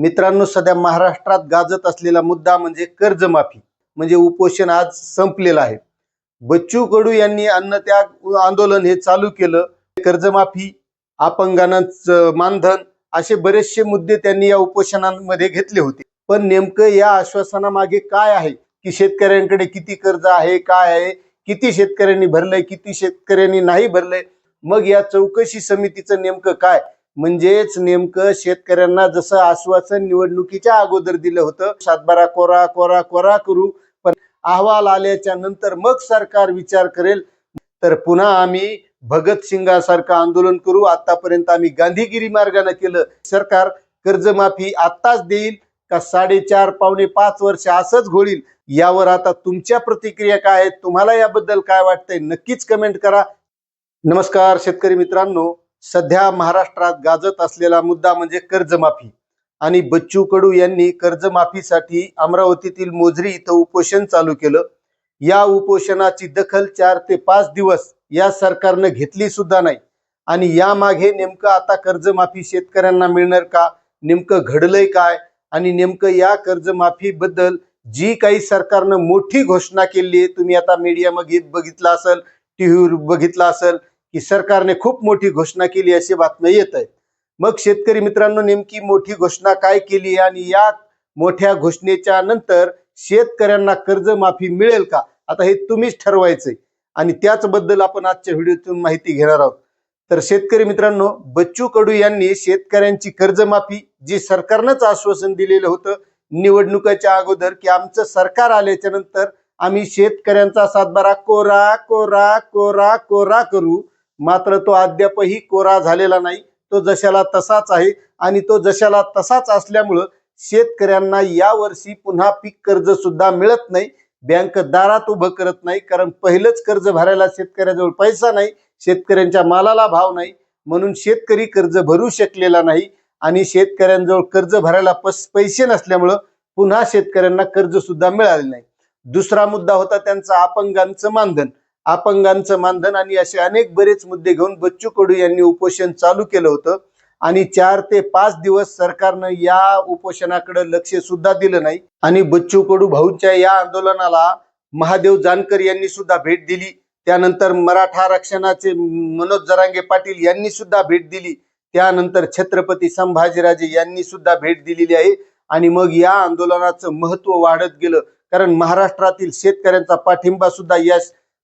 मित्रांनो सध्या महाराष्ट्रात गाजत असलेला मुद्दा म्हणजे कर्जमाफी म्हणजे उपोषण आज संपलेलं आहे. बच्चू कडू यांनी अन्नत्याग आंदोलन हे चालू केलं. कर्जमाफी अपंगांचं मानधन असे बरेचसे मुद्दे त्यांनी या उपोषणांमध्ये घेतले होते. पण नेमकं या आश्वासनामागे काय आहे? की शेतकऱ्यांकडे किती कर्ज आहे काय आहे? किती शेतकऱ्यांनी भरलंय किती शेतकऱ्यांनी नाही भरलंय? मग या चौकशी समितीचं नेमकं काय? म्हणजेच नेमकं शेतकऱ्यांना जसं आश्वासन निवडणुकीच्या अगोदर दिलं होतं सातबारा कोरा कोरा कोरा करू पण अहवाल आल्याच्यानंतर मग सरकार विचार करेल. तर पुन्हा आम्ही भगतसिंगासारखं आंदोलन करू. आतापर्यंत आम्ही गांधीगिरी मार्गाने केलं. सरकार कर्जमाफी आत्ताच देईल का साडेचार पावणे पाच वर्ष असंच घोळील? यावर आता तुमच्या प्रतिक्रिया काय आहेत? तुम्हाला याबद्दल काय वाटतंय? नक्कीच कमेंट करा. नमस्कार शेतकरी मित्रांनो. सध्या महाराष्ट्रात गाजत असलेला मुद्दा म्हणजे कर्जमाफी. आणि बच्चू कडू यांनी कर्जमाफीसाठी अमरावतीतील मोजरी इथं उपोषण चालू केलं. या उपोषणाची दखल चार ते पाच दिवस या सरकारनं घेतली सुद्धा नाही. आणि यामागे नेमकं आता कर्जमाफी शेतकऱ्यांना मिळणार का? नेमकं घडलंय काय? आणि नेमकं या कर्जमाफीबद्दल जी काही सरकारनं मोठी घोषणा केली आहे तुम्ही आता मीडियामध्ये बघितलं असेल टीव्हीवर बघितलं असेल की सरकारने खूप मोठी घोषणा केली अशी बातम्या येत आहेत मग शेतकरी मित्रांनो नेमकी मोठी घोषणा काय केली आणि या मोठ्या घोषणेच्या नंतर शेतकऱ्यांना कर्जमाफी मिळेल का? आता हे तुम्हीच ठरवायचंय. आणि त्याचबद्दल आपण आजच्या व्हिडिओतून माहिती घेणार आहोत. तर शेतकरी मित्रांनो बच्चू कडू यांनी शेतकऱ्यांची कर्जमाफी जी सरकारनंच आश्वासन दिलेलं होतं निवडणुकाच्या अगोदर की आमचं सरकार आल्याच्यानंतर आम्ही शेतकऱ्यांचा सातबारा कोरा कोरा कोरा कोरा करू. मात्र तो अद्यापही कोरा झालेला नाही. तो जशाला तसाच आहे आणि तो जशाला तसाच असल्यामुळं शेतकऱ्यांना यावर्षी पुन्हा पीक कर्ज सुद्धा मिळत नाही. बँक दारात उभं करत नाही कारण पहिलंच कर्ज भरायला शेतकऱ्याजवळ पैसा नाही शेतकऱ्यांच्या मालाला भाव नाही. म्हणून शेतकरी कर्ज भरू शकलेला नाही आणि शेतकऱ्यांजवळ कर्ज भरायला पस पैसे नसल्यामुळं पुन्हा शेतकऱ्यांना कर्ज सुद्धा मिळाले नाही. दुसरा मुद्दा होता त्यांचा अपंगांचं मानधन. अपंगांचं मानधन आणि असे अनेक बरेच मुद्दे घेऊन बच्चू कडू यांनी उपोषण चालू केलं होतं. आणि चार ते पाच दिवस सरकारनं या उपोषणाकडे लक्ष सुद्धा दिलं नाही. आणि बच्चू कडू भाऊंच्या या आंदोलनाला महादेव जानकर यांनी सुद्धा भेट दिली. त्यानंतर मराठा आरक्षणाचे मनोज जरांगे पाटील यांनी सुद्धा भेट दिली. त्यानंतर छत्रपती संभाजीराजे यांनी सुद्धा भेट दिलेली आहे. आणि मग या आंदोलनाचं महत्त्व वाढत गेलं. कारण महाराष्ट्रातील शेतकऱ्यांचा पाठिंबा सुद्धा या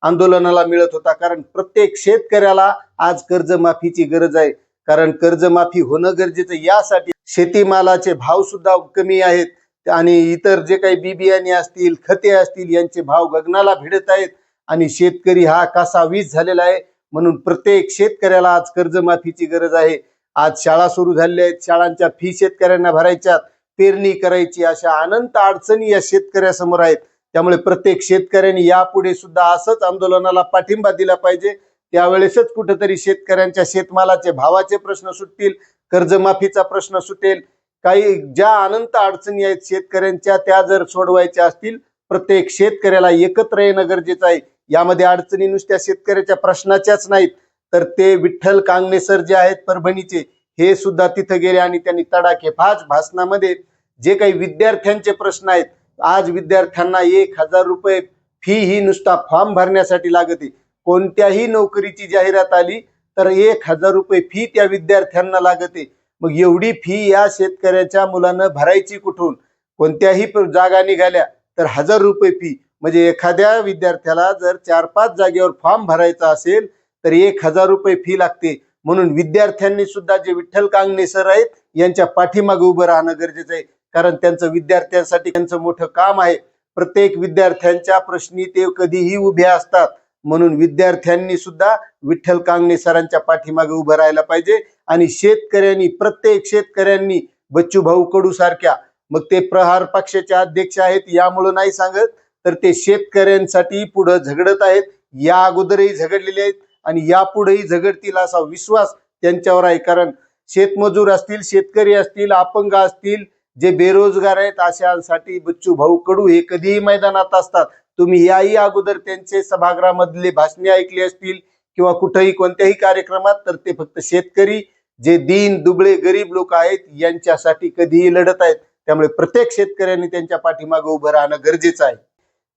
आंदोलनाला मिळत होता. कारण प्रत्येक शेतकऱ्याला आज कर्जमाफीची गरज आहे. कारण कर्जमाफी होणं गरजेचं यासाठी शेतीमालाचे भाव सुद्धा कमी आहेत. आणि इतर जे काही बी बियाणे असतील खते असतील यांचे भाव गगनाला भिडत आहेत. आणि शेतकरी हा कासा वीज झालेला आहे? म्हणून प्रत्येक शेतकऱ्याला आज कर्जमाफीची गरज आहे. आज शाळा सुरू झालेल्या आहेत. शाळांच्या फी शेतकऱ्यांना भरायच्यात. पेरणी करायची अशा अनंत अडचणी या शेतकऱ्यासमोर आहेत. त्यामुळे प्रत्येक शेतकऱ्यांनी यापुढे सुद्धा असंच आंदोलनाला पाठिंबा दिला पाहिजे. त्यावेळेसच कुठंतरी शेतकऱ्यांच्या शेतमालाचे भावाचे प्रश्न सुटतील कर्जमाफीचा प्रश्न सुटेल. काही ज्या अनंत अडचणी आहेत शेतकऱ्यांच्या त्या जर सोडवायच्या असतील प्रत्येक शेतकऱ्याला एकत्र येणं गरजेचं आहे. यामध्ये अडचणी नुसत्या शेतकऱ्याच्या प्रश्नाच्याच नाहीत. तर ते विठ्ठल कांगणे सर जे आहेत परभणीचे हे सुद्धा तिथं गेले आणि त्यांनी तडाखे फाच भाषणामध्ये जे काही विद्यार्थ्यांचे प्रश्न आहेत आज विद्यार्थ्यांना एक हजार रुपये फी ही नुसता फॉर्म भरण्यासाठी लागते. कोणत्याही नोकरीची जाहिरात आली तर एक हजार रुपये फी त्या विद्यार्थ्यांना लागते. मग एवढी फी या शेतकऱ्याच्या मुलांना भरायची कुठून? कोणत्याही जागा निघाल्या तर हजार रुपये फी म्हणजे एखाद्या विद्यार्थ्याला जर चार पाच जागेवर फॉर्म भरायचा असेल तर एक हजार रुपये फी लागते. म्हणून विद्यार्थ्यांनी सुद्धा जे विठ्ठल कांगणे सर आहेत यांच्या पाठीमागे उभं राहणं गरजेचं आहे. कारण त्यांचं विद्यार्थ्यांसाठी त्यांचं मोठं काम आहे. प्रत्येक विद्यार्थ्यांच्या प्रश्नी ते कधीही उभे असतात. म्हणून विद्यार्थ्यांनी सुद्धा विठ्ठल कांगणे सरांच्या पाठीमागे उभं राहायला पाहिजे. आणि शेतकऱ्यांनी प्रत्येक शेतकऱ्यांनी बच्चू भाऊ कडू सारख्या मग ते प्रहार पक्षाचे अध्यक्ष आहेत यामुळं नाही सांगत तर ते शेतकऱ्यांसाठी पुढे झगडत आहेत. या अगोदरही झगडलेले आहेत आणि यापुढेही झगडतील असा विश्वास त्यांच्यावर आहे. कारण शेतमजूर असतील शेतकरी असतील अपंग असतील जे बेरोजगार आहेत अशांसाठी बच्चू भाऊ कडू हे कधीही मैदानात असतात. तुम्ही याही अगोदर त्यांचे सभागृहामधले भाषणे ऐकली असतील किंवा कुठेही कोणत्याही कार्यक्रमात तर ते फक्त शेतकरी जे दीन दुबळे गरीब लोक आहेत यांच्यासाठी कधीही लढत आहेत. त्यामुळे प्रत्येक शेतकऱ्यांनी त्यांच्या पाठीमागे उभं राहणं गरजेचं आहे.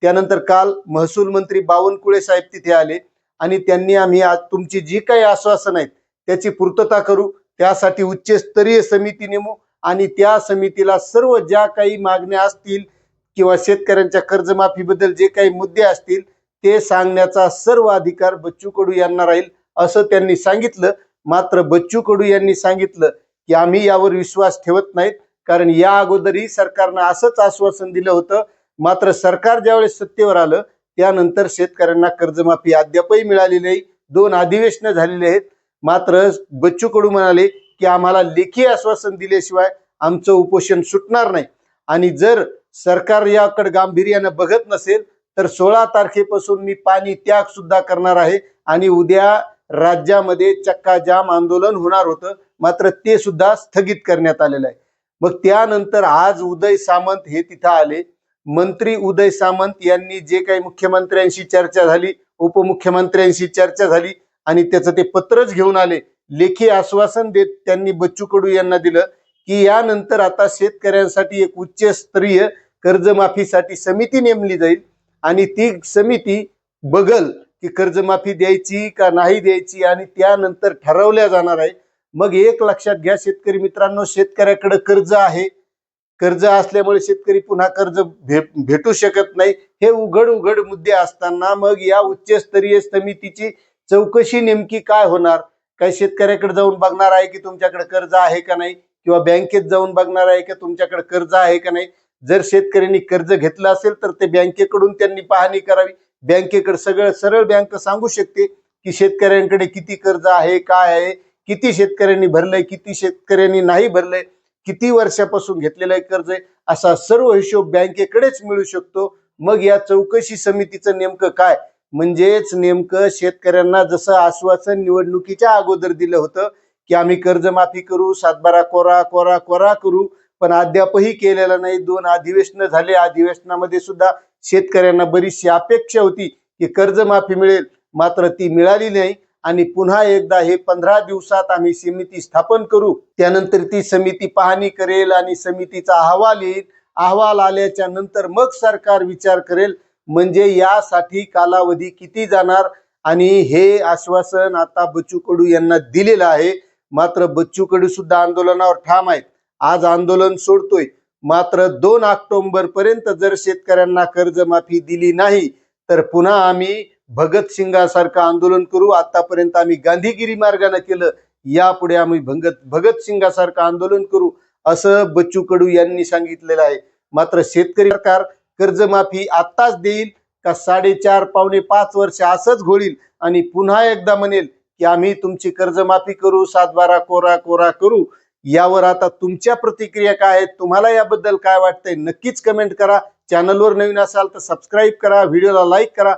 त्यानंतर काल महसूल मंत्री बावनकुळे साहेब तिथे आले आणि त्यांनी आम्ही आज तुमची जी काही आश्वासन आहेत त्याची पूर्तता करू. त्यासाठी उच्चस्तरीय समिती नेमू. आणि त्या समितीला सर्व ज्या काही मागण्या असतील किंवा शेतकऱ्यांच्या कर्जमाफीबद्दल जे काही मुद्दे असतील ते सांगण्याचा सर्व अधिकार बच्चू कडू यांना राहील असं त्यांनी सांगितलं. मात्र बच्चू कडू यांनी सांगितलं की आम्ही यावर विश्वास ठेवत नाहीत कारण या अगोदरही सरकारनं असंच आश्वासन दिलं होतं. मात्र सरकार ज्यावेळेस सत्तेवर आलं त्यानंतर शेतकऱ्यांना कर्जमाफी अद्यापही मिळाली नाही दोन अधिवेशनं झालेली आहेत. मात्र बच्चू कडू म्हणाले की आम्हाला लेखी आश्वासन दिल्याशिवाय आमचं उपोषण सुटणार नाही. आणि जर सरकार याकडे गांभीर्यानं बघत नसेल तर सोळा तारखेपासून मी पाणी त्याग सुद्धा करणार आहे आणि उद्या राज्यामध्ये चक्काजाम आंदोलन होणार होतं मात्र ते सुद्धा स्थगित करण्यात आलेलं आहे. मग त्यानंतर आज उदय सामंत हे तिथं आले. मंत्री उदय सामंत यांनी जे काही मुख्यमंत्र्यांशी चर्चा झाली उपमुख्यमंत्र्यांशी चर्चा झाली आणि त्याचं ते पत्रच घेऊन आले. लेखी आश्वासन देत त्यांनी बच्चू कडू यांना दिलं की यानंतर आता शेतकऱ्यांसाठी एक उच्चस्तरीय कर्जमाफीसाठी समिती नेमली जाईल. आणि ती समिती बगल की कर्जमाफी द्यायची का नाही द्यायची आणि त्यानंतर ठरवल्या जाणार आहे. मग एक लक्षात घ्या शेतकरी मित्रांनो शेतकऱ्याकडे कर्ज आहे. कर्ज असल्यामुळे शेतकरी पुन्हा कर्ज भे भेटू शकत नाही. हे उघड उघड मुद्दे असताना मग या उच्चस्तरीय समितीची चौकशी नेमकी काय होणार? काय शेतकऱ्याकडे जाऊन बघणार आहे की तुमच्याकडे कर्ज आहे का नाही? किंवा बँकेत जाऊन बघणार आहे का तुमच्याकडे कर्ज आहे का नाही? जर शेतकऱ्यांनी कर्ज घेतलं असेल तर ते बँकेकडून त्यांनी पाहणी करावी. बँकेकडे सगळं सरळ बँक सांगू शकते की शेतकऱ्यांकडे किती कर्ज आहे काय आहे किती शेतकऱ्यांनी भरलंय किती शेतकऱ्यांनी नाही भरलंय किती वर्षापासून घेतलेलं आहे कर्ज आहे असा सर्व हिशोब बँकेकडेच मिळू शकतो. मग या चौकशी समितीचं नेमकं काय? म्हणजेच नेमकं शेतकऱ्यांना जसं आश्वासन निवडणुकीच्या अगोदर दिलं होतं की आम्ही कर्जमाफी करू सातबारा कोरा कोरा कोरा करू पण अद्यापही केलेलं नाही. दोन अधिवेशनं झाले. अधिवेशनामध्ये सुद्धा शेतकऱ्यांना बरीचशी अपेक्षा होती की कर्जमाफी मिळेल. मात्र ती मिळाली नाही. आणि पुन्हा एकदा हे पंधरा दिवसात आम्ही समिती स्थापन करू. त्यानंतर ती समिती पाहणी करेल आणि समितीचा अहवाल येईल. अहवाल आल्याच्यानंतर मग सरकार विचार करेल. म्हणजे यासाठी कालावधी किती जाणार? आणि हे आश्वासन आता बच्चू कडू यांना दिलेलं आहे. मात्र बच्चू कडू सुद्धा आंदोलनावर ठाम आहेत. आज आंदोलन सोडतोय. मात्र दोन ऑक्टोबर पर्यंत जर शेतकऱ्यांना कर्जमाफी दिली नाही तर पुन्हा आम्ही भगतसिंगासारखं आंदोलन करू. आतापर्यंत आम्ही गांधीगिरी मार्गाने केलं. यापुढे आम्ही भगत भगतसिंगासारखं आंदोलन करू असं बच्चू कडू यांनी सांगितलेलं आहे. मात्र शेतकरी सरकार कर्जमाफी आत्ताच देईल का साडेचार पावणे पाच वर्ष असंच घोळील? आणि पुन्हा एकदा म्हणेल की आम्ही तुमची कर्जमाफी करू सातबारा कोरा कोरा करू. यावर आता तुमच्या प्रतिक्रिया काय आहेत? तुम्हाला याबद्दल काय वाटतंय? नक्कीच कमेंट करा. चॅनलवर नवीन असाल तर सबस्क्राईब करा. व्हिडिओला लाईक करा.